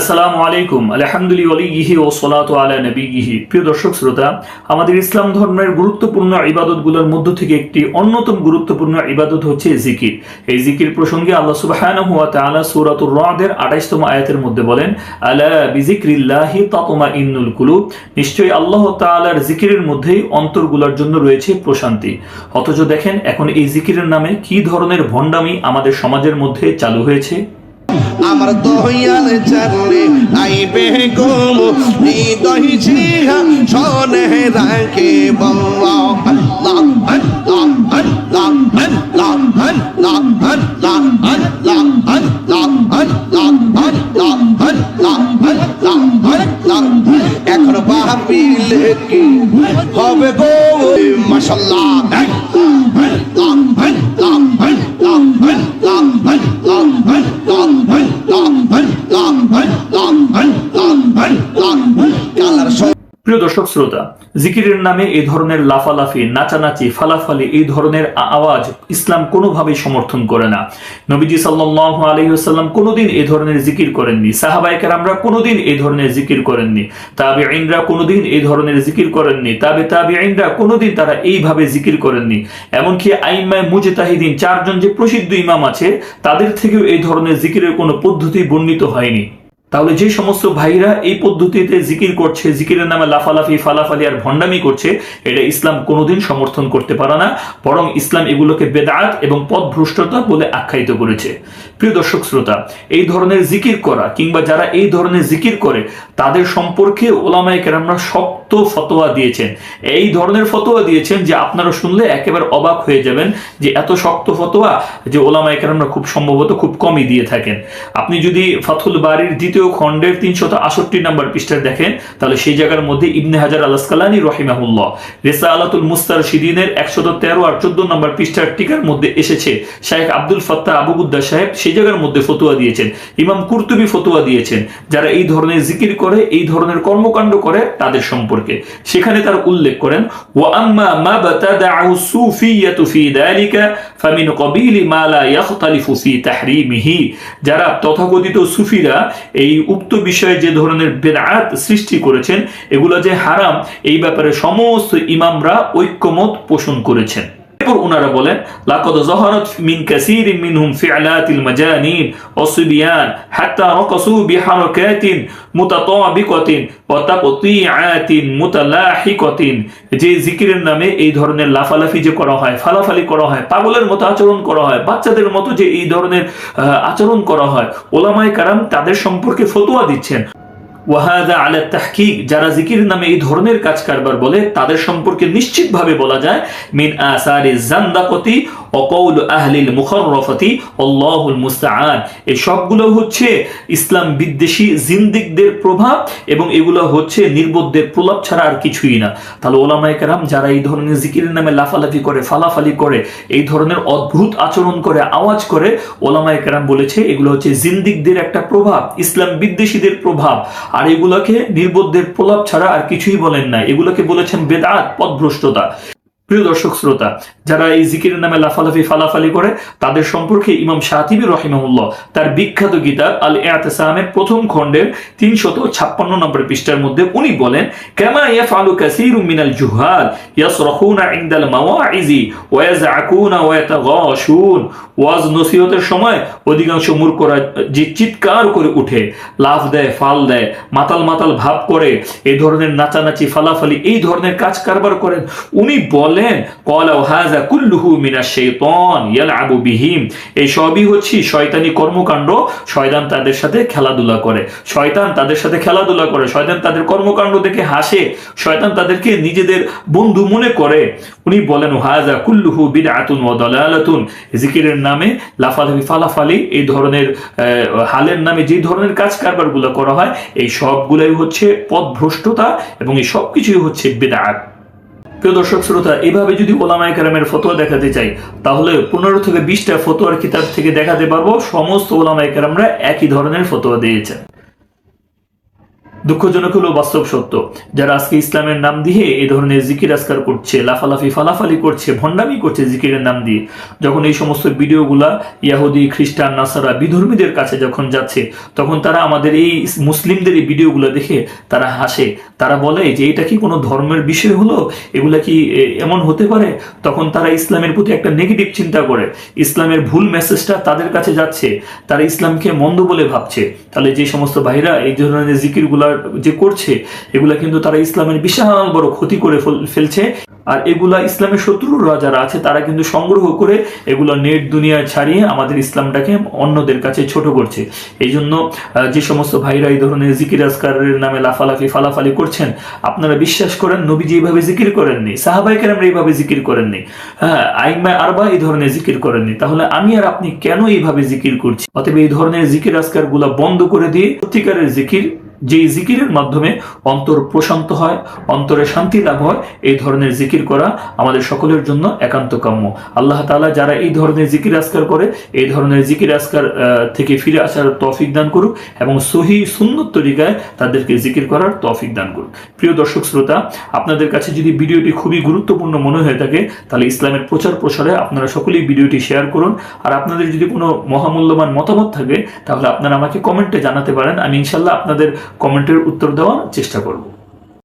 আসসালামু আলাইকুম। আলহামদুলিল্লাহি ও সলাতু আলা নবিহি। প্রিয় দর্শক, শ্রোতা, আমাদের ইসলাম ধর্মের গুরুত্বপূর্ণ ইবাদতগুলোর মধ্য থেকে একটি অন্যতম গুরুত্বপূর্ণ ইবাদত হচ্ছে জিকির। এই জিকির প্রসঙ্গে আল্লাহ সুবহানাহু ওয়া তাআলা সূরাতুর রাদের 28তম আয়াতের মধ্যে বলেন, আলা বিজিক্রিল্লাহি তাতমাইন্নুল কুলুব। নিশ্চয়ই আল্লাহ তাআলার জিকিরের মধ্যেই অন্তরগুলোর জন্য রয়েছে প্রশান্তি। অথচ দেখেন, এখন এই জিকিরের নামে কি ধরনের ভণ্ডামি আমাদের সমাজের মধ্যে চালু হয়েছে? আমার দহিয়াল চালে আইবে গোম হৃদয় ছিহা শোনে রাখে আল্লাহ এখন ভাবিলে কি হবে গো? মাশাআল্লাহ আল্লাহ আল্লাহ আল্লাহ শ্রোতা, জিকিরের নামে এই ধরনের লাফালাফি, নাচানাচি, ফালাফালি এই ধরনের আওয়াজ ইসলাম কোনোভাবেই সমর্থন করে না। নবীজি সাল্লাল্লাহু আলাইহি ওয়াসাল্লাম কোনোদিন এই ধরনের জিকির করেননি। সাহাবায়ে কেরামরা কোনোদিন এই ধরনের জিকির করেননি। তাবেঈনরা কোনোদিন এই ধরনের জিকির করেননি। তাবে তাবেঈনরা কোনোদিন তারা এইভাবে জিকির করেননি। এমনকি আইম্মায় মুজতাহিদিন চারজন যে প্রসিদ্ধ ইমাম আছে, তাদের থেকেও এই ধরনের জিকিরের কোনো পদ্ধতি বর্ণিত হয়নি। তাহলে যে সমস্ত ভাইরা এই পদ্ধতিতে জিকির করছে, জিকিরের নামে লাফালাফি, ফালাফালি আর ভণ্ডামি করছে, এটা ইসলাম কোনোদিন সমর্থন করতে পারে না, বরং ইসলাম এগুলোকে বেদাত এবং পথভ্রষ্টতা বলে আখ্যায়িত করেছে। প্রিয় দর্শক শ্রোতা, এই ধরনের জিকির করা কিংবা যারা এই ধরনের জিকির করে, তাদের সম্পর্কে ওলামায় কেরামরা শক্ত ফতোয়া দিয়েছেন। এই ধরনের ফতোয়া দিয়েছেন যে আপনারা শুনলে একেবারে অবাক হয়ে যাবেন যে এত শক্ত ফতোয়া যে ওলামায়ে কেরামরা খুব সম্ভবত খুব কমই দিয়ে থাকেন। আপনি যদি ফাথুল বাড়ির দ্বিতীয় খণ্ডের তিনশত আষট্টি নম্বর পৃষ্ঠা দেখেন, তাহলে সেই জায়গার মধ্যে ইবনে হাজার আলাসকালানি রহিমাহুল্লাহ রেসা আলাতুল মুস্তার শিদিনের একশত তেরো আর চোদ্দ নম্বর পৃষ্ঠার টিকার মধ্যে এসেছে। শাহেখ আব্দুল ফত্তাহ আবুবুদ্দা সাহেব সেই জায়গার মধ্যে ফতোয়া দিয়েছেন। ইমাম কুর্তুবি ফতোয়া দিয়েছেন। যারা এই ধরনের জিকির করে, এই ধরনের কর্মকাণ্ড করে, তাদের সম্পর্কে সেখানে তার উল্লেখ করেন যারা তথাকথিত সুফিরা এই উক্ত বিষয়ে যে ধরনের বেদাত সৃষ্টি করেছেন, এগুলো যে হারাম, এই ব্যাপারে সমস্ত ইমামরা ঐক্যমত পোষণ করেছেন। এরপর ওনারা বলেন, লাকদ জহরত মিন কাসীর মিনহুম ফিআলাতিল মাজানিন ওয়াসবিয়ান হাত্তা রাকাসু বিহারাকাতিন মুতাতাবিকাতিন ওয়া তাকতিআতিন মুতালাহিকাতিন। যে জিকিরের নামে এই ধরনের লাফালাফি যে করা হয়, ফালাফালি করা হয়, পাগলের মতো আচরণ করা হয়, বাচ্চাদের মতো যে এই ধরনের আচরণ করা হয়, ওলামায়ে কারাম তাদের সম্পর্কে ফতোয়া দিচ্ছেন। ওয়াহাদা আলা তাহকিক, যারা জিকির নামে এই ধরনের কাজ কারবার বলে, তাদের সম্পর্কে নিশ্চিতভাবে বলা যায়, মিন আসারি জান্দাকতি অকৌল আহলিল মুখরফতি আল্লাহুল মুস্তাআন। এই সবগুলো হচ্ছে ইসলাম বিদ্বেষী জিন্দিকদের প্রভাব এবং এগুলো হচ্ছে নির্বোধদের প্রলাপ ছাড়া আর কিছুই না। তাহলে ওলামায়ে কেরাম যারা এই ধরনের জিকিরের নামে লাফালাফি করে, ফালাফালি করে, এই ধরনের অদ্ভুত আচরণ করে, আওয়াজ করে, ওলামায়ে কেরাম বলেছে, এগুলো হচ্ছে জিন্দিকদের একটা প্রভাব, ইসলাম বিদ্বেষীদের প্রভাব। আর এগুলোকে নির্বোধদের প্রলাপ ছাড়া আর কিছুই বলেন না এগুলোকে বলেছেন বেদাত পথভ্রষ্টতা। প্রিয় দর্শক শ্রোতা, যারা এই জিকিরের নামে লাফালাফি, ফালাফালি করে, তাদের সম্পর্কে ইমাম শাহিবি রহিমাহুল্লাহ তার বিখ্যাত গীতা আল এতেসামের প্রথম খণ্ডের তিনশত ছাপ্পান্ন নম্বর পৃষ্ঠার মধ্যে উনি বলেন, কেমা ইয়াফআলু কাসীরুম মিনাল জুহাল ইয়াসরাহুনা ইনদাল মাওয়াইজি ওয়া ইয়াযআকুনা ওয়া ইয়াতাগাশুন। ওয়াজ নসিহতের সময় অধিকাংশ মূর্খরা যে চিৎকার করে উঠে, লাফ দেয়, ফাল দেয়, মাতাল মাতাল ভাব করে এই ধরনের নাচানাচি, ফালাফালি, এই ধরনের কাজ কারবার করেন। উনি বলেন কলাও হাজা কুল্লুহু মিনা শাইতান ইয়ালআবু বিহিম। এই সবই হচ্ছে শয়তানি কর্মকাণ্ড। শয়তান তাদের সাথে খেলাধুলা করে। শয়তান তাদের সাথে খেলাধুলা করে। শয়তান তাদের কর্মকাণ্ড দেখে হাসে। শয়তান তাদেরকে নিজেদের বন্ধু মনে করে। উনি বলেন, হাজা কুল্লুহু বিদআতুন ওয়া দালালাতুন। জিকিরের নামে লাফালাফি, ফালাফালি, এই ধরনের হালের নামে যে ধরনের কাজ কারবারগুলো করা হয়, এই সবগুলাই হচ্ছে পথভ্রষ্টতা এবং এই সবকিছুই হচ্ছে বেদাত প্রিয় দর্শক শ্রোতা, এভাবে যদি ওলামায় কেরামের ফতোয়া দেখাতে চাই, তাহলে পনেরো থেকে বিশটা ফতোয়ার কিতাব থেকে দেখাতে পারব। সমস্ত ওলামায় কেরামরা একই ধরনের ফতোয়া দিয়েছেন। দুঃখজনক হলো বাস্তব সত্য। যারা আজকে ইসলামের নাম দিয়ে এই ধরনের জিকির আজকার করছে, লাফালাফি, ফালাফালি করছে, ভণ্ডামি করছে জিকিরের নাম দিয়ে, যখন এই সমস্ত ভিডিওগুলা ইয়াহুদি, খ্রিস্টান, নাসারা বিধর্মীদের কাছে যখন যাচ্ছে, তখন তারা আমাদের এই মুসলিমদের এই ভিডিওগুলো দেখে তারা হাসে। তারা বলে যে, এটা কি কোনো ধর্মের বিষয় হলো? এগুলা কি এমন হতে পারে? তখন তারা ইসলামের প্রতি একটা নেগেটিভ চিন্তা করে। ইসলামের ভুল মেসেজটা তাদের কাছে যাচ্ছে। তারা ইসলামকে মন্দ বলে ভাবছে। তাহলে যে সমস্ত ভাইরা এই ধরনের জিকিরগুলা যে করছে, এগুলা কিন্তু তারা ইসলামের বিশাল বড় ক্ষতি করে ফেলছে। আর এগুলা ইসলামের শত্রুরা যারা আছে, তারা কিন্তু সংগ্রহ করে এগুলো নেট দুনিয়ায় ছাড়িয়ে আমাদের ইসলামটাকে অন্যদের কাছে ছোট করছে। এই জন্য যে সমস্ত ভাইরা এই ধরনের জিকির আজকারের নামে লাফালাফি, ফালাফালি করছেন, আপনারা বিশ্বাস করেন, নবীজি এইভাবে জিকির করেননি সাহাবাই কেরাম এইভাবে জিকির করেননি। হ্যাঁ আইমা আরবা এই ধরনের জিকির করেননি। তাহলে আমি আর আপনি কেন এইভাবে জিকির করছি? অতএব এই ধরনের জিকির আজকারগুলা বন্ধ করে দিয়ে সত্যিকারের জিকির যেই জিকিরের মাধ্যমে অন্তর প্রশান্ত হয়, অন্তরে শান্তি লাভ হয়, এই ধরনের জিকির করা আমাদের সকলের জন্য একান্ত কাম্য। আল্লাহ তাআলা যারা এই ধরনের জিকির আজকার করে, এই ধরনের জিকির আজকার থেকে ফিরে আসার তৌফিক দান করুক এবং সহি সুন্নত তরিকায় তাদেরকে জিকির করার তৌফিক দান করুক। প্রিয় দর্শক শ্রোতা, আপনাদের কাছে যদি ভিডিওটি খুবই গুরুত্বপূর্ণ মনে হয়ে থাকে, তাহলে ইসলামের প্রচার প্রসারে আপনারা সকলেই ভিডিওটি শেয়ার করুন। আর আপনাদের যদি কোনো মহামূল্যবান মতামত থাকে, তাহলে আপনারা আমাকে কমেন্টে জানাতে পারেন। আমি ইনশাল্লাহ আপনাদের কমেন্টের উত্তর দেওয়ার চেষ্টা করব।